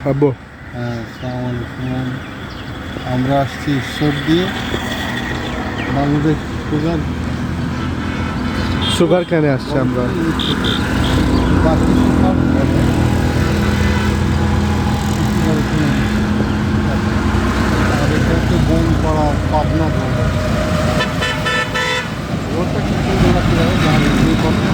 আব্বু হ্যাঁ আমরা আসছি ঈশ্বর দিয়ে। বাংলাদেশ সুগার সুগার ক্যানে আসছে আমরা। বাকি সব বলে। আর এটা হচ্ছে বন পাড়া পাবনা বলে ওটা কিন্তু ওরা কীভাবে জানে এই কথা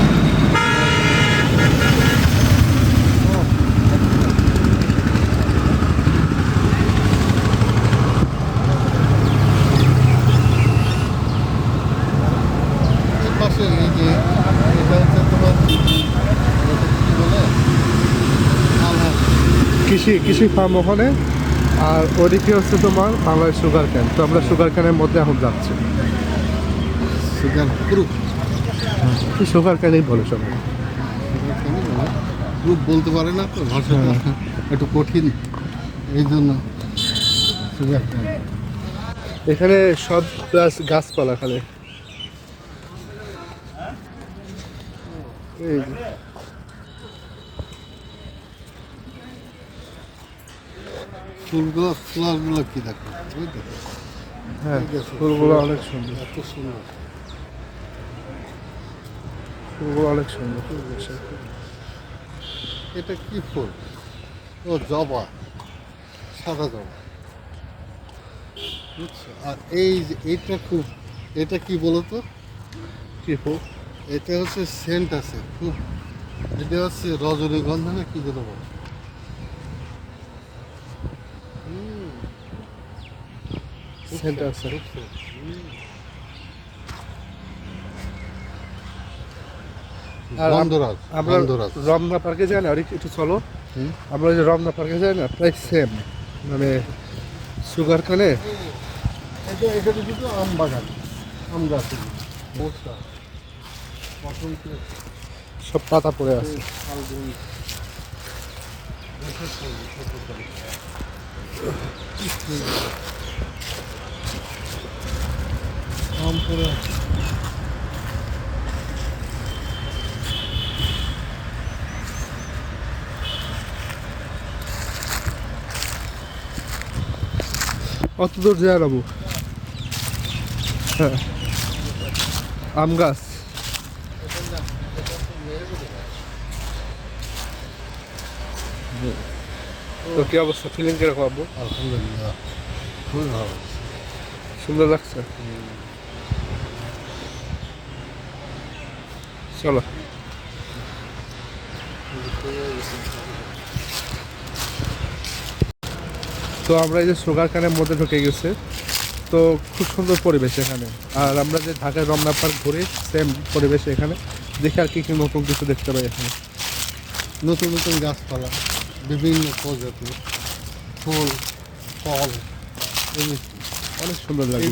এই পাশে এই যে এটা হচ্ছে তোমার এটা কি বলে আলহাজ কৃষি কৃষি ফার্ম ওখানে। আর ওদিকে হচ্ছে তোমার বাংলাদেশ সুগার ক্যান তো আমরা সুগার ক্যানের মধ্যে এখন যাচ্ছি। সুগার গ্রুপ সুগার ক্যানেই বলে সবাই। গ্রুপ বলতে পারে না তো ভাষাটা একটু কঠিন। এই জন্য সুগার কেন এখানে সব প্লাস গাছপালা খালি। এই ফুলগুলো ফ্লাওয়ারগুলো কি দেখো? হ্যাঁ ফুলগুলো অনেক সুন্দর। এত সুন্দর। ফুলগুলো অনেক সুন্দর। এটা কি ফুল? ও জবা। সাদা জবা। আর এই যে এইটা খুব এটা কি বলো তো কি ফুল? এটা হচ্ছে সেন্ট আছে খুব এটা হচ্ছে রজনীগন্ধা না কি যেন বলে? Scent, আছে। আমরা রমনা পার্কে যাই না আর একটু চলো। আমরা যে রমনা পার্কে যাই না প্রায় সেম মানে সুগার কানে কিন্তু আম বাগান আম গাছ। সব পাতা পড়ে আছে। আছে। অত দূর যায় বাবু হ্যাঁ। আম গাছ। তো কি অবস্থা? ফিলিং কীরকম আব্বু? আলহামদুলিল্লাহ খুবই ভালো। সুন্দর লাগছে? চলো। তো আমরা এই যে সুগার কানের মধ্যে ঢুকে গেছে তো খুব সুন্দর পরিবেশ এখানে। আর আমরা যে ঢাকায় রমনা পার্ক ঘুরি সেম পরিবেশ এখানে। দেখে আর কি কি নতুন কিছু দেখতে পাই এখানে। নতুন নতুন গাছপালা বিভিন্ন প্রজাতির ফুল ফল। অনেক সুন্দর লাগে?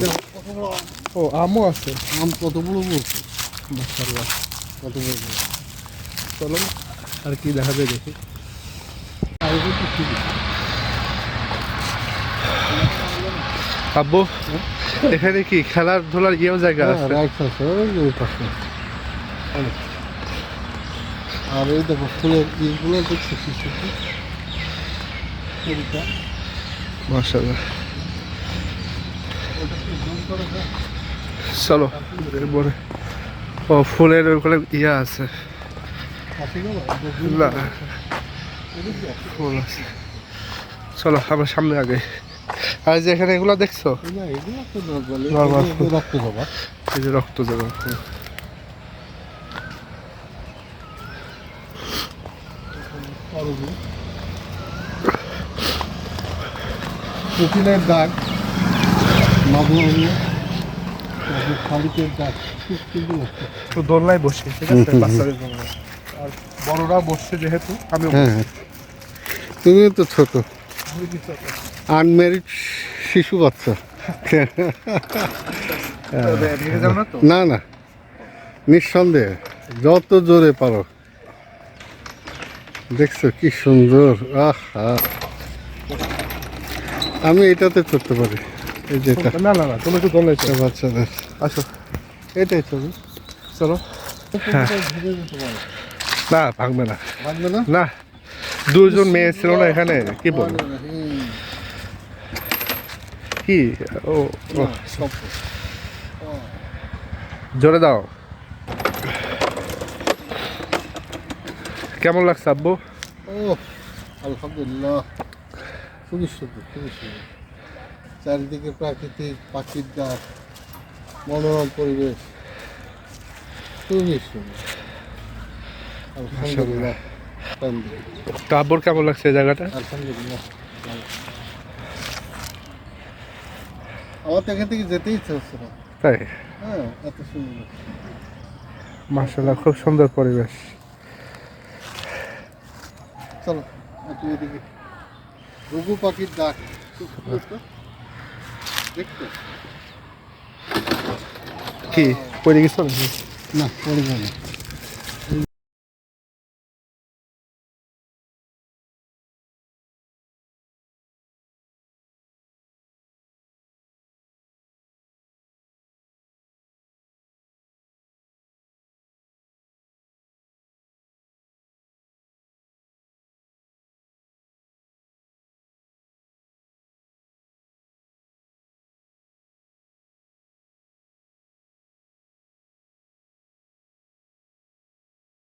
ও আমও আছে। আম কত বড় বলছে মাশাআল্লাহ। কত। চলো আর কি দেখা যায় দেখি আব্বু এখানে কি খেলার ধুলার ইয়েও জায়গা আছে। আর এই দেখো ফুলের দেখছ দেখ। চলো এরপরে ও, ফুলের ওখানে ইয়া আছে। ফুল আছে। চলো, আমরা সামনে আগে। আর যে এখানে এগুলো দেখছ? রক্ত জবা। এই যে তো দোলনায় বসে ঠিক আছে? বাচ্চাদের জন্য। আর বড়রা বসছে যেহেতু আমি হ্যাঁ তুমিও তো ছোট। আনমেরিড শিশু বাচ্চা। না না না। নিঃসন্দেহে যত জোরে পারো। দেখছ কি সুন্দর। আহা। আমি এটাতে চড়তে পারি। এই না না না তুমি একটু দোলনায় চলো। বাচ্চাদের। আসো। এটাই ছবি। চলো। না ভাঙবে না। ভাঙবে না? না দুজন মেয়ে ছিল না এখানে কি বল কি? ও, জোরে দাও। কেমন লাগছে আব্বু? ও আলহামদুলিল্লাহ। খুবই সুন্দর খুবই সুন্দর। চারিদিকে প্রাকৃতিক পাখির ডাক মনোরম পরিবেশ। খুবই সুন্দর। আলহামদুলিল্লাহ। আলহামদুলিল্লাহ কেমন লাগছে জায়গাটা? আলহামদুলিল্লাহ আমার তো এখান থেকে যেতেই ইচ্ছে হচ্ছে না। তাই? হ্যাঁ এত সুন্দর মার্শাল্লাহ খুব সুন্দর পরিবেশ। চলো একটু এদিকে। ঘুঘু পাখির ডাক খুব সুন্দর তো। দেখতে কি পড়ে গেছো নাকি? না পড়ে যাবে